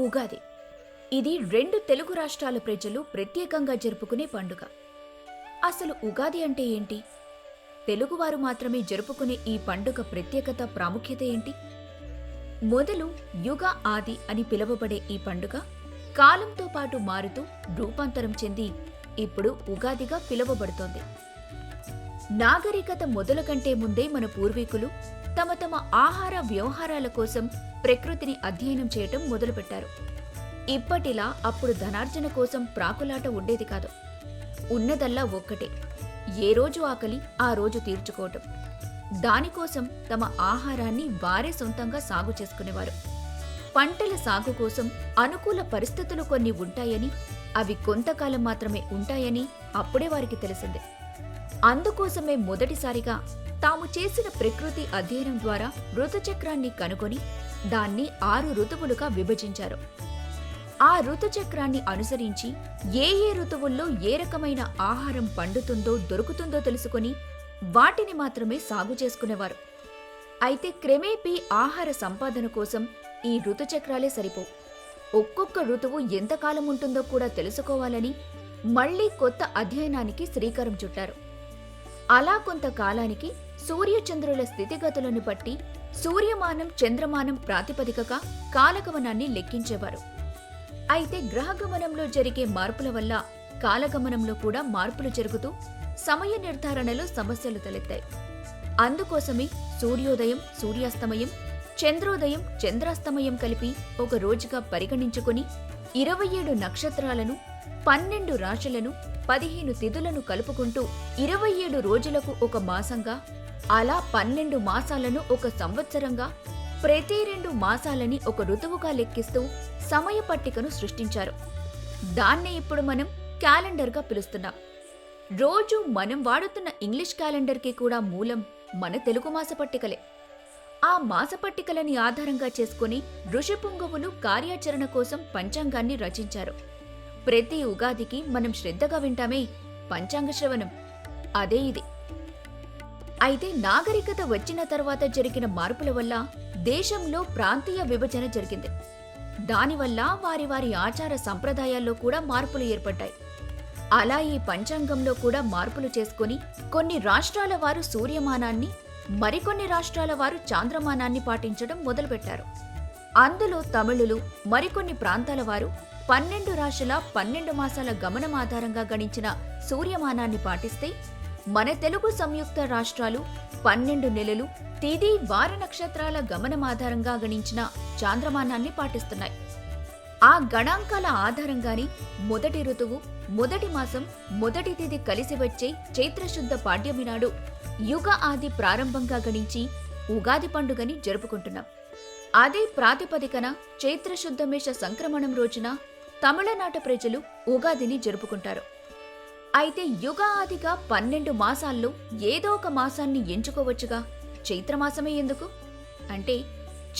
ఉగాది. ఇది రెండు తెలుగు రాష్ట్రాల ప్రజలు ప్రత్యేకంగా జరుపుకునే పండుగ. అసలు ఉగాది అంటే ఏంటి? తెలుగువారు మాత్రమే జరుపుకునే ఈ పండుగ ప్రత్యేకత ప్రాముఖ్యత ఏంటి? మొదలు యుగ ఆది అని పిలువబడే ఈ పండుగ కాలంతో పాటు మారుతూ రూపాంతరం చెంది ఇప్పుడు ఉగాదిగా పిలువబడుతోంది. నాగరికత మొదలు కంటే ముందే మన పూర్వీకులు తమ తమ ఆహార వ్యవహారాల కోసం ప్రకృతిని అధ్యయనం చేయటం మొదలుపెట్టారు. ఇప్పటిలా అప్పుడు ధనార్జన కోసం ప్రాకులాట ఉండేది కాదు. ఉన్నదల్లా ఒక్కటే ఏ రోజు ఆకలి ఆ రోజు తీర్చుకోవటం. దానికోసం తమ ఆహారాన్ని వారే సొంతంగా సాగు చేసుకునేవారు. పంటల సాగు కోసం అనుకూల పరిస్థితులు కొన్ని ఉంటాయని అవి కొంతకాలం మాత్రమే ఉంటాయని అప్పుడే వారికి తెలిసింది. అందుకోసమే మొదటిసారిగా తాము చేసిన ప్రకృతి అధ్యయనం ద్వారా ఋతుచక్రాన్ని కనుగొని దాన్ని ఆరు ఋతువులుగా విభజించారు. ఆ ఋతుచక్రాన్ని అనుసరించి ఏ ఏ ఋతువుల్లో ఏ రకమైన ఆహారం పండుతుందో దొరుకుతుందో తెలుసుకొని వాటిని మాత్రమే సాగు చేసుకునేవారు. అయితే క్రమేపీ ఆహార సంపాదన కోసం ఈ ఋతుచక్రాలే సరిపో ఒక్కొక్క ఋతువు ఎంతకాలం ఉంటుందో కూడా తెలుసుకోవాలని మళ్ళీ కొత్త అధ్యయనానికి శ్రీకారం చుట్టారు. అలా కొంతకాలానికి సూర్యచంద్రుల స్థితిగతులను బట్టి సూర్యమానం చంద్రమానం ప్రాతిపదికగా కాలగమనాన్ని లెక్కించేవారు. అయితే గ్రహగమనంలో జరిగే మార్పుల వల్ల కాలగమనంలో కూడా మార్పులు జరుగుతూ సమయ నిర్ధారణలో సమస్యలు తలెత్తాయి. అందుకోసమే సూర్యోదయం సూర్యాస్తమయం చంద్రోదయం చంద్రాస్తమయం కలిపి ఒక రోజుగా పరిగణించుకుని ఇరవై ఏడు నక్షత్రాలను పన్నెండు రాశులను పదిహేను తిథులను కలుపుకుంటూ ఇరవై ఏడు రోజులకు ఒక మాసంగా అలా పన్నెండు మాసాలను ఒక సంవత్సరంగా ప్రతి రెండు మాసాలని ఒక ఋతువుగా లెక్కిస్తూ సమయ పట్టికను సృష్టించారు. దాన్నే ఇప్పుడు మనం క్యాలెండర్గా పిలుస్తున్నాం. రోజు మనం వాడుతున్న ఇంగ్లీష్ క్యాలెండర్కి కూడా మూలం మన తెలుగు మాస పట్టికలే. ఆ మాస పట్టికలని ఆధారంగా చేసుకుని ఋషిపుంగవులు కార్యాచరణ కోసం పంచాంగాన్ని రచించారు. ప్రతి ఉగాదికి మనం శ్రద్ధగా వింటామే పంచాంగ శ్రవణం. అదే ఇది. అయితే నాగరికత వచ్చిన తర్వాత జరిగిన మార్పుల వల్ల దేశంలో ప్రాంతీయ విభజన జరిగింది. దానివల్ల వారి వారి ఆచార సంప్రదాయాల్లో కూడా మార్పులు ఏర్పడ్డాయి. అలా ఈ పంచాంగంలో కూడా మార్పులు చేసుకుని కొన్ని రాష్ట్రాల వారు సూర్యమానాన్ని మరికొన్ని రాష్ట్రాల వారు చాంద్రమానాన్ని పాటించడం మొదలుపెట్టారు. అందులో తమిళులు మరికొన్ని ప్రాంతాల వారు పన్నెండు రాశుల పన్నెండు మాసాల గమనం ఆధారంగా గణించిన సూర్యమానాన్ని పాటిస్తే మన తెలుగు సంయుక్త రాష్ట్రాలు పన్నెండు నెలలు తేదీ వార నక్షత్రాల గమనం ఆధారంగా గణించిన చాంద్రమానాన్ని పాటిస్తున్నాయి. ఆ గణాంకాల ఆధారంగానే మొదటి ఋతువు మొదటి మాసం మొదటి తేదీ కలిసి వచ్చే చైత్రశుద్ధ పాడ్యమి నాడు యుగ ఆది ప్రారంభంగా గణించి ఉగాది పండుగని జరుపుకుంటున్నాం. అదే ప్రాతిపదికన చైత్రశుద్ధమేష సంక్రమణం రోజున తమిళనాట ప్రజలు ఉగాదిని జరుపుకుంటారు. అయితే యుగాదిగా పన్నెండు మాసాల్లో ఏదో ఒక మాసాన్ని ఎంచుకోవచ్చుగా. చైత్రమాసమే ఎందుకు? అంటే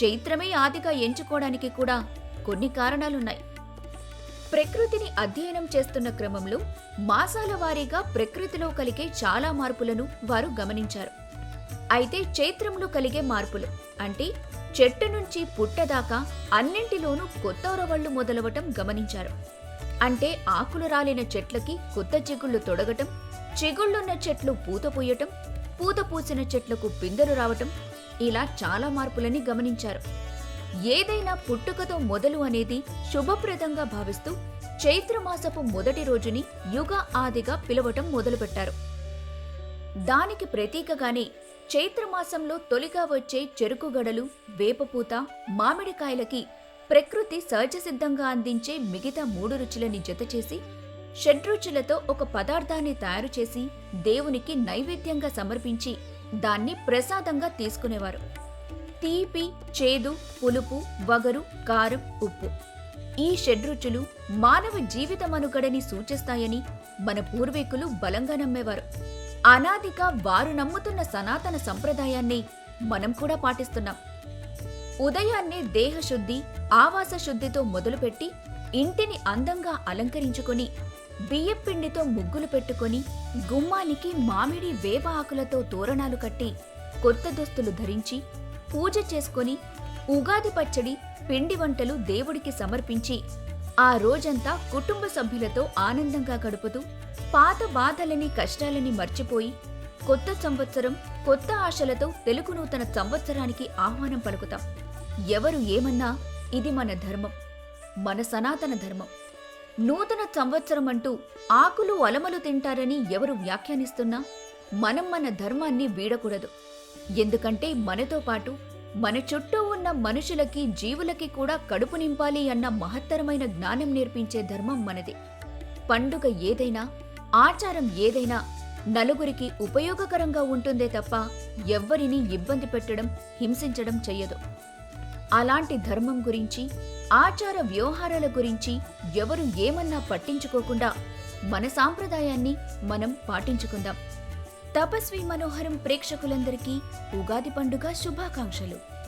చైత్రమే ఆదిగా ఎంచుకోవడానికి కూడా కొన్ని కారణాలున్నాయి. ప్రకృతిని అధ్యయనం చేస్తున్న క్రమంలో మాసాల వారీగా ప్రకృతిలో కలిగే చాలా మార్పులను వారు గమనించారు. అయితే చైత్రంలో కలిగే మార్పులు అంటే చెట్టు నుంచి పుట్టదాకా అన్నింటిలోనూ కొత్త రవళ్ళు మొదలవటం గమనించారు. అంటే ఆకులు రాలిన చెట్లకి కొత్త చిగుళ్ళు తొడగటం చిగుళ్ళున్న చెట్లు పూత పూయటం పూత పూసిన చెట్లకు పిందెలు రావటం ఇలా చాలా మార్పులని గమనించారు. ఏదైనా పుట్టుకతో మొదలు అనేది శుభప్రదంగా భావిస్తూ చైత్రమాసపు మొదటి రోజుని యుగ ఆదిగా పిలవటం మొదలుపెట్టారు. దానికి ప్రతీకగానే చైత్రమాసంలో తొలిగా వచ్చే చెరుకుగడలు వేపపూత మామిడికాయలకి ప్రకృతి సహజసిద్ధంగా అందించే మిగతా మూడు రుచులని జతచేసి షడ్రుచులతో ఒక పదార్థాన్ని తయారు చేసి దేవునికి నైవేద్యంగా సమర్పించి దాన్ని ప్రసాదంగా తీసుకునేవారు. తీపి చేదు పులుపు వగరు కారం ఉప్పు. ఈ షడ్రుచులు మానవ జీవిత మనుగడని సూచిస్తాయని మన పూర్వీకులు బలంగా నమ్మేవారు. అనాదిగా వారు నమ్ముతున్న సనాతన సంప్రదాయాన్ని మనం కూడా పాటిస్తున్నాం. ఉదయాన్నే దేహశుద్ధి ఆవాస శుద్ధితో మొదలుపెట్టి ఇంటిని అందంగా అలంకరించుకొని బియ్యపిండితో ముగ్గులు పెట్టుకొని గుమ్మానికి మామిడి వేప ఆకులతో తోరణాలు కట్టి కొత్త దుస్తులు ధరించి పూజ చేసుకొని ఉగాది పచ్చడి పిండి వంటలు దేవుడికి సమర్పించి ఆ రోజంతా కుటుంబ సభ్యులతో ఆనందంగా గడుపుతూ పాత బాధలని కష్టాలని మర్చిపోయి కొత్త సంవత్సరం కొత్త ఆశలతో తెలుగు నూతన సంవత్సరానికి ఆహ్వానం పలుకుతాం. ఎవరు ఏమన్నా ఇది మన ధర్మం మన సనాతన ధర్మం. నూతన సంవత్సరం అంటూ ఆకులు అలమలు తింటారని ఎవరు వ్యాఖ్యానిస్తున్నా మనం మన ధర్మాన్ని వీడకూడదు. ఎందుకంటే మనతో పాటు మన చుట్టూ ఉన్న మనుషులకి జీవులకి కూడా కడుపు నింపాలి అన్న మహత్తరమైన జ్ఞానం నేర్పించే ధర్మం మనది. పండుగ ఏదైనా ఆచారం ఏదైనా నలుగురికి ఉపయోగకరంగా ఉంటుందే తప్ప ఎవ్వరినీ ఇబ్బంది పెట్టడం హింసించడం చెయ్యదు. అలాంటి ధర్మం గురించి ఆచార వ్యవహారాల గురించి ఎవరు ఏమన్నా పట్టించుకోకుండా మన సాంప్రదాయాన్ని మనం పాటించుకుందాం. తపస్వి మనోహరం ప్రేక్షకులందరికీ ఉగాది పండుగ శుభాకాంక్షలు.